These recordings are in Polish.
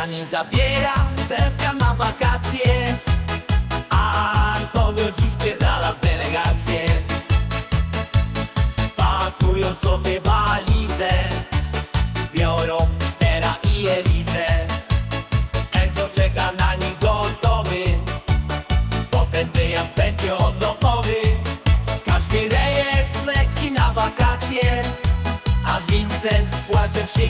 Marysia nie zabiera Stefka na wakacje. A Antonio dziś spierdala w delegację. Pakują sobie walizę. Biorą Tera i Elizę. Enzo czeka na nich gotowy. Bo ten wyjazd będzie odlotowy. Każdy rejestr leci na wakacje. A Vincent z płaczem się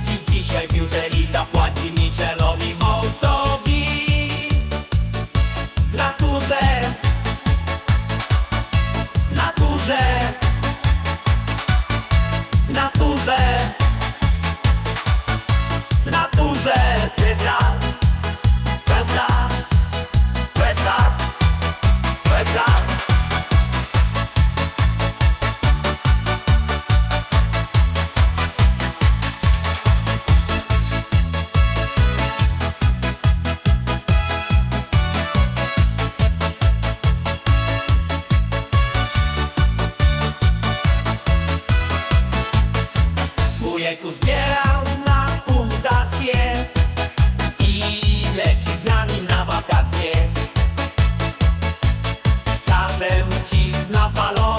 Who's that? wieku zbierał na fundację. I leci z nami na wakacje? Każę ci z napalonym